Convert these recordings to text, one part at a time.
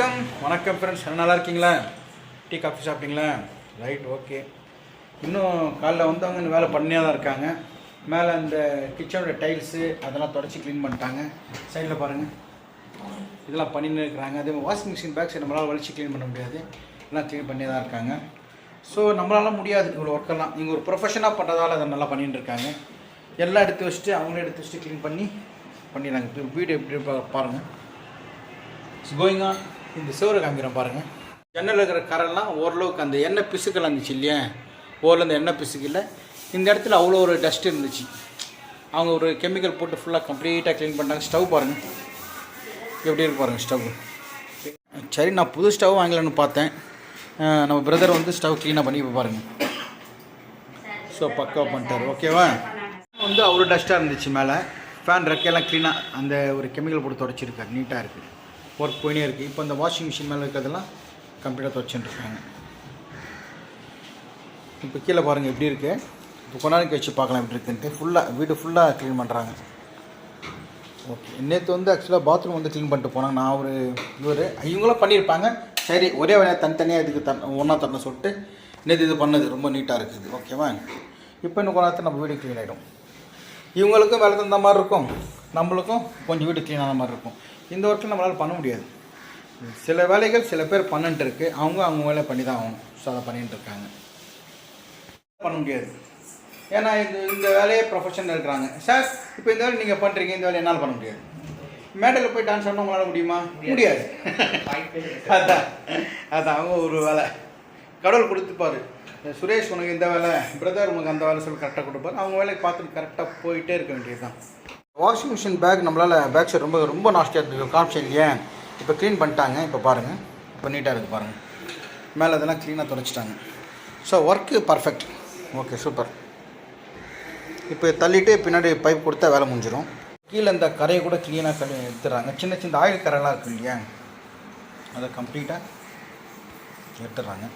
வணக்கம். வணக்கம் ஃப்ரெண்ட்ஸ் நல்லா இருக்கீங்களா? டீ காஃபி சாப்பிட்டீங்களா? ரைட் ஓகே இன்னும் காலைல வந்தவங்க இன்னும் வேலை பண்ணியாக தான் இருக்காங்க. மேலே இந்த கிச்சனோட டைல்ஸு அதெல்லாம் தொடச்சி க்ளீன் பண்ணிட்டாங்க. சைடில் பாருங்கள் இதெல்லாம் பண்ணின்னு இருக்கிறாங்க. அதே மாதிரி வாஷிங் மிஷின் பேக் சைடு நம்மளால் வலிச்சு க்ளீன் பண்ண முடியாது. எல்லாம் க்ளீன் பண்ணி தான் இருக்காங்க. ஸோ நம்மளால முடியாது இவ்வளோ ஒர்க்கெல்லாம் இங்கே ஒரு ப்ரொஃபஷனாக பண்ணுறதால அதை நல்லா பண்ணிட்டு இருக்காங்க. எல்லாம் எடுத்து வச்சுட்டு அவங்களே எடுத்து வச்சுட்டு க்ளீன் பண்ணி பண்ணிடுறாங்க. வீடு எப்படி பாருங்கள் இட்ஸ் கோயிங் ஆன் இந்த சிவரை காமிக்கிறேன் பாருங்கள் ஜன்னலில் இருக்கிற கரெல்லாம் ஓரளவுக்கு அந்த எண்ணெய் பிசுக்கள் இருந்துச்சு இல்லையா? ஓரில் அந்த எண்ணெய் பிசுக்கில். இந்த இடத்துல அவ்வளோ ஒரு டஸ்ட் இருந்துச்சு. அவங்க ஒரு கெமிக்கல் போட்டு ஃபுல்லாக கம்ப்ளீட்டாக க்ளீன் பண்ணிட்டாங்க. ஸ்டவ் பாருங்கள் எப்படி இருக்கு பாருங்கள் ஸ்டவ் சரி நான் புது ஸ்டவ் வாங்கலான்னு பார்த்தேன். நம்ம பிரதர் வந்து ஸ்டவ் க்ளீனாக பண்ணி இப்போ பாருங்கள் ஸோ பக்காவாக பண்ணிட்டார். ஓகேவா வந்து அவ்வளோ டஸ்ட்டாக இருந்துச்சு மேலே. ஃபேன் ரெக்கையெல்லாம் க்ளீனாக அந்த ஒரு கெமிக்கல் போட்டு தொடச்சிருக்காரு. நீட்டாக இருக்குது ஒர்க் போயினே இருக்குது இப்போ இந்த வாஷிங் மிஷின் மேலே இருக்கிறதெல்லாம் கம்ப்ளீட்டாக துவச்சிட்டுருக்காங்க இப்போ கீழே பாருங்கள் எப்படி இருக்குது இப்போ கொஞ்ச நாளைக்கு வச்சு பார்க்கலாம் எப்படி இருக்குன்ட்டு. ஃபுல்லாக வீடு ஃபுல்லாக க்ளீன் பண்ணுறாங்க ஓகே நேற்று வந்து ஆக்சுவலாக பாத்ரூம் வந்து க்ளீன் பண்ணிட்டு போனாங்க. நான் ஒரு இவர் இவங்களும் பண்ணியிருப்பாங்க. சரி ஒரே வேலையாக தனித்தனியாக இதுக்கு தன் ஒன்றா தரணும் சொல்லிட்டு நேற்று இது பண்ணது. ரொம்ப நீட்டாக இருக்குது. ஓகேவா இப்போ இன்னும் கொஞ்ச நேரத்தில் நம்ம வீடு க்ளீன் ஆகிடும் இவங்களுக்கும் வேலை தந்த மாதிரி இருக்கும். நம்மளுக்கும் கொஞ்சம் வீடு க்ளீன் ஆன மாதிரி இருக்கும். இந்த ஒர்க்கில் நம்மளால் பண்ண முடியாது. சில வேலைகள் சில பேர் பண்ணிட்டு இருக்கு. அவங்க அவங்க வேலையை பண்ணி தான் ஆகணும். ஸோ அதை பண்ணிட்டு இருக்காங்க. பண்ண முடியாது. ஏன்னா இந்த இந்த வேலையே ப்ரொஃபஷனல் இருக்கிறாங்க. சார் இப்போ இந்த வேலை நீங்கள் பண்ணுறீங்க இந்த வேலையை என்னால் பண்ண முடியாது. மேடையில் போய் டான்ஸ் ஆடணும் உங்களால் முடியுமா? முடியாது. அதான். அதான் அவங்க ஒரு வேலை. கடவுள் கொடுத்துப்பாரு. சுரேஷ் உனக்கு இந்த வேலை பிரதர் உனக்கு அந்த வேலை சொல்லி கரெக்டாக கொடுப்பாரு. அவங்க வேலைக்கு பார்த்துட்டு கரெக்டாக போயிட்டே இருக்க வேண்டியது தான் வாஷிங் மிஷின் பேக் நம்மளால் பேக் சைடு ரொம்ப ரொம்ப நாஸ்டியாக இருந்தது. காமிச்சேன் இல்லையா? இப்போ க்ளீன் பண்ணிட்டாங்க. இப்போ பாருங்கள் இப்போ நீட்டாக இருக்குது பாருங்கள் மேலே இதெல்லாம் க்ளீனாக துடைச்சிட்டாங்க. So work perfect okay super இப்போ தள்ளிட்டு பின்னாடி பைப் கொடுத்தா வேலை முடிஞ்சிடும் கீழே இந்த கரையை கூட க்ளீனாக கழி எடுத்துடுறாங்க. சின்ன சின்ன ஆயில் கரைலாம் இருக்கு இல்லையா? அதை கம்ப்ளீட்டாக எடுத்துடுறாங்க.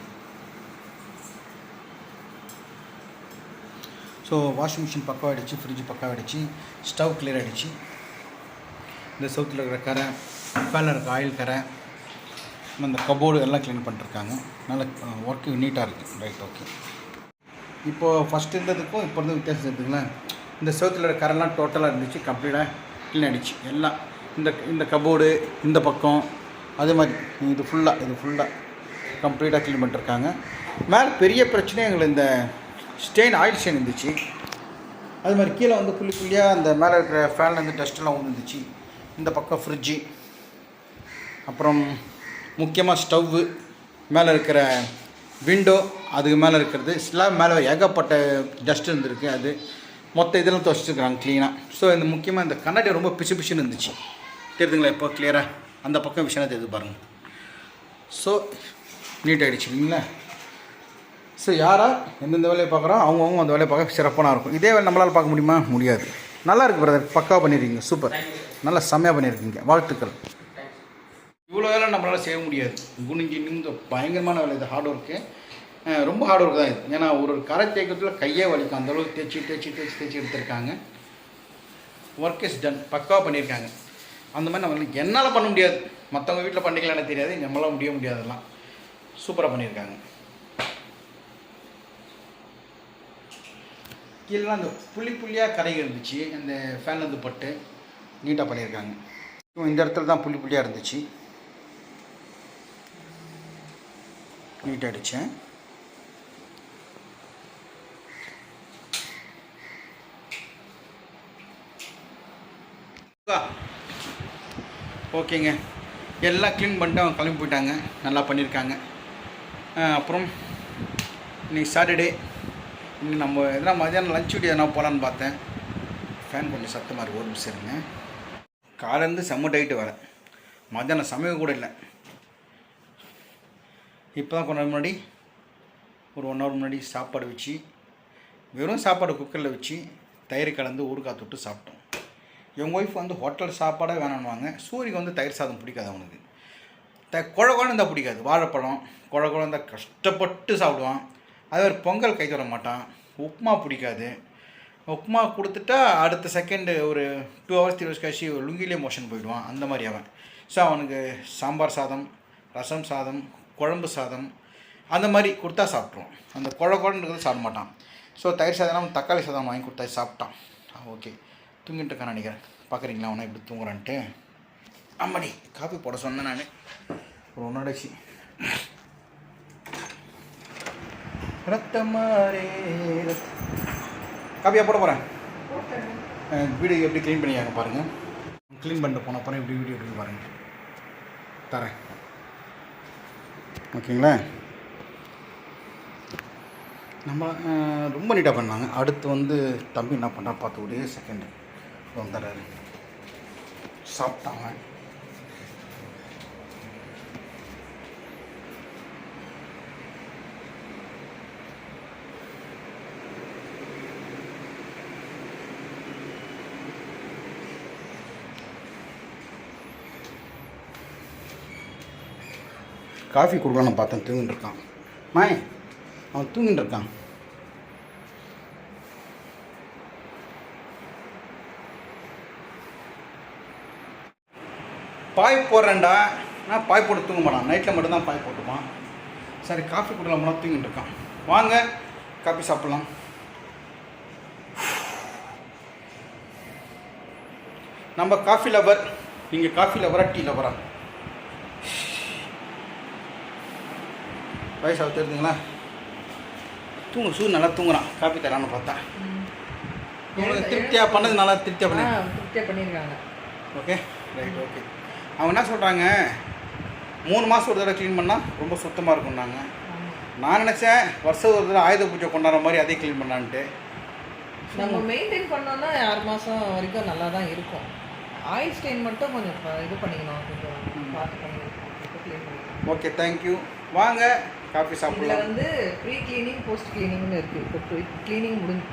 ஸோ வாஷிங் மிஷின் பக்கம் ஆகிடுச்சு ஃப்ரிட்ஜ் பக்கம் ஆகிடுச்சு ஸ்டவ் கிளியர் ஆகிடுச்சு இந்த சவுத்தில் இருக்கிற கரை ஃபேனில் இருக்க ஆயில் கரை இந்த கபோர்டு எல்லாம் க்ளீன் பண்ணிருக்காங்க. நல்ல ஒர்க்கு நீட்டாக இருக்குது ரைட் ஓகே இப்போது ஃபஸ்ட் இருந்ததுக்கும் இப்போ இருந்த வித்தியாசம் இருக்குங்களேன் இந்த சவுத்தில் இருக்கிற கரெல்லாம் டோட்டலாக இருந்துச்சு கம்ப்ளீட்டாக க்ளீன் ஆகிடுச்சு எல்லாம் இந்த இந்த கபோர்டு இந்த பக்கம் அதே மாதிரி இது ஃபுல்லாக இது ஃபுல்லாக கம்ப்ளீட்டாக க்ளீன் பண்ணிருக்காங்க. மேலே பெரிய பிரச்சனை எங்களை இந்த ஸ்டெயின் ஆயில் ஸ்டெயின் இருந்துச்சு. அது மாதிரி கீழே வந்து புள்ளி புள்ளியாக அந்த மேலே இருக்கிற ஃபேன்லேருந்து இருந்து டஸ்ட்டெல்லாம் வந்துருந்துச்சு இந்த பக்கம் ஃப்ரிட்ஜு அப்புறம் முக்கியமாக ஸ்டவ்வு மேலே இருக்கிற விண்டோ அதுக்கு மேலே இருக்கிறது. ஸ்லாப் மேலே ஏகப்பட்ட டஸ்ட் இருந்திருக்கு அது. மொத்த இதெல்லாம் துவச்சிருக்கிறாங்க க்ளீனாக ஸோ இந்த முக்கியமாக இந்த கண்ணாடி ரொம்ப பிசு பிசுன்னு இருந்துச்சு. தெரியுதுங்களா இப்போ கிளியராக அந்த பக்கம் விஷயம் தெரியுது பாருங்கள் ஸோ நீட் ஆகிடுச்சு இல்லைங்களா? ஸோ யாராக எந்தெந்த வேலையை பார்க்குறோம் அவங்கவுங்க அந்த வேலையை பார்க்க சிறப்பாக இருக்கும். இதே வேலை நம்மளால் பார்க்க முடியுமா? முடியாது. நல்லா இருக்குது பிரதர் பக்காவாக பண்ணியிருக்கீங்க சூப்பர் நல்லா செம்மையாக பண்ணியிருக்கீங்க வாழ்த்துக்கள். இவ்வளோ வேலை நம்மளால் செய்ய முடியாது. குனிஞ்சு நின்று பயங்கரமான வேலை. இது ஹார்ட் ஒர்க்கு ரொம்ப ஹார்ட் ஒர்க் தான் இது. ஏன்னா ஒரு ஒரு கரை தேய்க்கிறதுல கையே வலிக்கும். அந்த அளவுக்கு தேய்ச்சி தேய்ச்சி தேய்ச்சி தேய்ச்சி எடுத்திருக்காங்க. ஒர்க் இஸ் டன் பக்காவாக பண்ணியிருக்காங்க அந்த மாதிரி நம்ம என்னால் பண்ண முடியாது. மற்றவங்க வீட்டில் பண்ணிக்கலாம் எனக்கு தெரியாது. நம்மளால் முடிய முடியாதெல்லாம். சூப்பராக பண்ணியிருக்காங்க கீழெலாம் அந்த புள்ளி புள்ளியாக கரை இருந்துச்சு. அந்த ஃபேன் இருந்து பட்டு நீட்டாக பண்ணியிருக்காங்க. இந்த இடத்துல தான் புள்ளி புள்ளியாக இருந்துச்சு. நீட்டாக அடித்தேன் ஓகேங்க. எல்லாம் க்ளீன் பண்ணிட்டு அவங்க கிளம்பி போயிட்டாங்க. நல்லா பண்ணியிருக்காங்க. அப்புறம் இன்னைக்கு சாட்டர்டே இன்னும் நம்ம எதனா மதியானம் லஞ்ச் வீடியோ எதனா போகலான்னு பார்த்தேன். ஃபேன் கொஞ்சம் சத்தமாக இருக்குது ஒரு நிமிஷம் இருங்க. காலேருந்து செம்ம டைட்டு வரேன் மதியானம் சமையல் கூட இல்லை. இப்போ தான் கொஞ்சம் முன்னாடி ஒரு ஒன் ஹவர் முன்னாடி சாப்பாடு வச்சு வெறும் சாப்பாடு குக்கரில் வச்சு தயிர் கலந்து ஊறுகாய் தொட்டு சாப்பிட்டோம். எங்கள் ஒய்ஃப் வந்து ஹோட்டல் சாப்பாடே வேணான்வாங்க சூரியக்கு வந்து தயிர் சாதம் பிடிக்காது அவனுக்கு. த குழ குழந்தை இருந்தால் பிடிக்காது. வாழைப்பழம் குழ குழ கஷ்டப்பட்டு சாப்பிடுவான். அதே ஒரு பொங்கல் கை தர மாட்டான். உப்புமா பிடிக்காது. உப்புமா கொடுத்துட்டா அடுத்த செகண்டு ஒரு டூ ஹவர்ஸ் த்ரீ ஹவர்ஸ் கழிச்சு லுங்கிலே மோஷன் போயிடுவான். அந்த மாதிரி அவன். ஸோ அவனுக்கு சாம்பார் சாதம் ரசம் சாதம் குழம்பு சாதம் அந்த மாதிரி கொடுத்தா சாப்பிட்ருவோம் அந்த குழ குழன்றது சாப்பிட மாட்டான். ஸோ தயிர் சாதம் தக்காளி சாதம் வாங்கி கொடுத்தா சாப்பிட்டான். ஓகே தூங்கிட்டு இருக்கான் நினைக்கிறேன். பார்க்குறீங்களா அவனை இப்படி தூங்குறான்ட்டு. அம்மாடி காஃபி போட சொன்னேன் நான். ஒரு ஒன்றாச்சு ரத்தமாரே ரத்த காப்பியா போட போகிறேன் வீடு எப்படி க்ளீன் பண்ணியாங்க பாருங்கள் க்ளீன் பண்ணிட்டு போன அப்புறம் எப்படி வீடியோ எப்படி பாருங்கள் தரேன். ஓகேங்களா? நம்ம ரொம்ப நீட்டாக பண்ணாங்க. அடுத்து வந்து தம்பி என்ன பண்ணா பார்த்து ஒரே செகண்டு வந்துடுறாரு சாப்பிட்டாங்க. காஃபி கொடுக்கலான்னு பார்த்தேன் தூங்கிட்டு இருக்கான் மாய் அவன் தூங்கிட்டு இருக்கான் பாய் போடுறேன்டா. நான் பாய் போட்டு தூங்க மாட்டான் நைட்டில் மட்டும்தான் பாய் போட்டுப்பான். சரி காஃபி கொடுக்கலாம்னா தூங்கிட்டு இருக்கான் வாங்க காஃபி சாப்பிட்லாம். நம்ம காஃபி லவர் நீங்கள் காஃபி லவரா டீ லவரா? வயசு தெரியுதுங்களா? தூங்கு சூர் நல்லா தூங்குறான். காப்பி தரான்னு பார்த்தா. உங்களுக்கு திருப்தியாக பண்ணது நல்லா திருப்தியாக பண்ணி திருப்தியாக பண்ணியிருக்காங்க. ஓகே? Right okay. அவங்க என்ன சொல்கிறாங்க மூணு மாதம் ஒரு தடவை க்ளீன் பண்ணால் ரொம்ப சுத்தமாக இருக்கும்னாங்க. நான் நினச்சேன் வருஷம் ஒரு தடவை ஆயுத பூஜை கொண்டாடுற மாதிரி அதே க்ளீன் பண்ணான்ட்டு. நம்ம மெயின்டைன் பண்ணோம்னா ஆறு மாதம் வரைக்கும் நல்லா தான் இருக்கும். ஆயில் ஸ்டெயின் மட்டும் கொஞ்சம் இது பண்ணிக்கணும். கொஞ்சம் பார்த்து பண்ணிக்கணும். ஓகே தேங்க்யூ வாங்க காஃபி சாப்பிட்லாம். வந்து ப்ரீ க்ளீனிங் போஸ்ட் க்ளீனிங்னு இருக்குது இப்போ ப்ரீ க்ளீனிங் முடிஞ்சு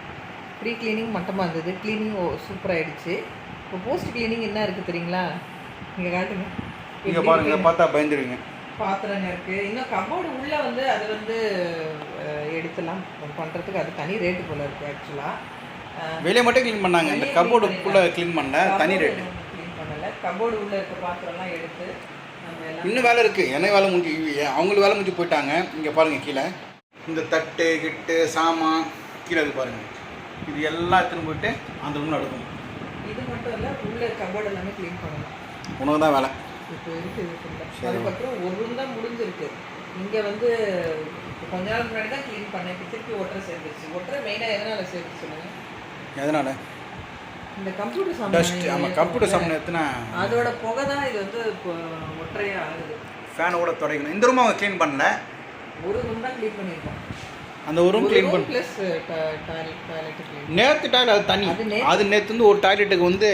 ப்ரீ க்ளீனிங் மட்டமாக இருந்தது க்ளீனிங் சூப்பராகிடுச்சு இப்போ போஸ்ட் க்ளீனிங் என்ன இருக்குது தெரியுங்களா? நீங்கள் காட்டுங்க. இங்கே பாருங்க. பார்த்தா பயந்துருவீங்க. பாத்திரங்க இருக்குது இன்னும் கபோர்டு உள்ளே வந்து அது வந்து எடுத்துலாம். பண்ணுறதுக்கு அது தனி ரேட்டு போல் இருக்குது ஆக்சுவலாக வெளியே மட்டும் க்ளீன் பண்ணாங்க. இந்த கபோர்டுக்குள்ளே க்ளீன் பண்ணல தனி ரேட்டு க்ளீன் பண்ணல. கபோர்டு உள்ள இருக்க பாத்திரம்லாம் எடுத்து இன்னும் வேலை இருக்குது எனக்கு வேலை முடிஞ்சு அவங்களுக்கு வேலை முடிஞ்சு போயிட்டாங்க. இங்கே பாருங்கள் கீழே. இந்த தட்டு கிட்டு சாமான் கீழே இருக்கு பாருங்கள் இது எல்லாம் எடுத்துன்னு போயிட்டு அந்த ரூமில் எடுக்கணும் இது மட்டும் இல்லை உள்ள கபோர்டு எல்லாமே க்ளீன் பண்ணலாம் உனக்கு தான் வேலை. இப்போ இருக்குது. அதுக்கப்புறம் ஒரு room தான் முடிஞ்சிருக்கு. இங்கே வந்து கொஞ்ச நாள் முன்னாடி தான் க்ளீன் பண்ணேன். இப்போ திருப்பி ஒட்டரை சேர்ந்துருச்சு. ஒட்டரை மெயினாக எதனால் சேர்த்து சொல்லுங்கள் எதனால்? இந்த கம்ப்யூட்டர் டஸ்ட் ஆமாம் கம்ப்யூட்டர் சாமான் எடுத்துனா அதோட புகை தான் இது வந்து இப்போ ஒற்றையே ஆகுது. ஃபேனை துடைக்கணும். இந்த ரூம் அவங்க க்ளீன் பண்ணல? ஒரு ரூம் தான் க்ளீன் பண்ணியிருக்கோம். அந்த ஒரு ரூம் க்ளீன் பண்ண ப்ளஸ் நேற்று டாய்லெட் அது தனி. அது நேற்று வந்து ஒரு டாய்லெட்டுக்கு வந்து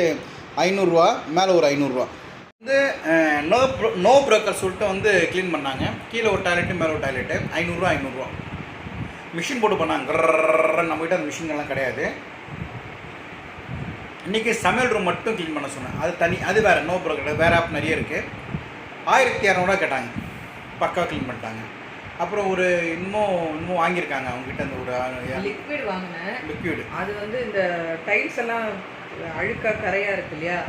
ஐநூறுரூவா மேலே ஒரு ஐநூறுரூவா வந்து நோ ப்ரோ நோ ப்ரோக்கர் சொல்லிட்டு வந்து க்ளீன் பண்ணாங்க. கீழே ஒரு டாய்லெட்டு மேலே ஒரு டாய்லெட்டு ஐநூறுரூவா ஐநூறுரூவா மிஷின் போட்டு பண்ணாங்க. நம்ம நம்மகிட்ட அந்த மிஷின்கள்லாம் கிடையாது. இன்றைக்கி சமையல் ரூம் மட்டும் க்ளீன் பண்ண சொன்னேன். அது தனி அது வேறு நோ ப்ரோக்கர் வேறு ஆப் நிறைய இருக்குது ஆயிரத்தி இரநூறுவா கேட்டாங்க. பக்காவாக க்ளீன் பண்ணிட்டாங்க. அப்புறம் ஒரு இன்னமும் இன்னமும் வாங்கியிருக்காங்க அவங்ககிட்ட அந்த ஒரு லிக்விட் வாங்கினேன். லிக்விடு அது வந்து இந்த டைல்ஸ் எல்லாம் அழுக்கா கரையாக இருக்கு இல்லையா?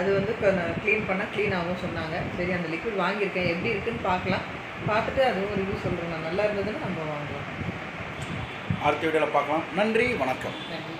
அது வந்து க்ளீன் பண்ணால் க்ளீன் ஆகும் சொன்னாங்க. சரி அந்த லிக்விட் வாங்கியிருக்கேன். எப்படி இருக்குன்னு பார்க்கலாம். பார்த்துட்டு அதுவும் ரிவ்யூ சொல்கிறேன் நான் நல்லா இருந்ததுன்னு நம்ம வாங்கலாம். அடுத்த வீடியோவில் பார்க்கலாம். நன்றி வணக்கம். நன்றி.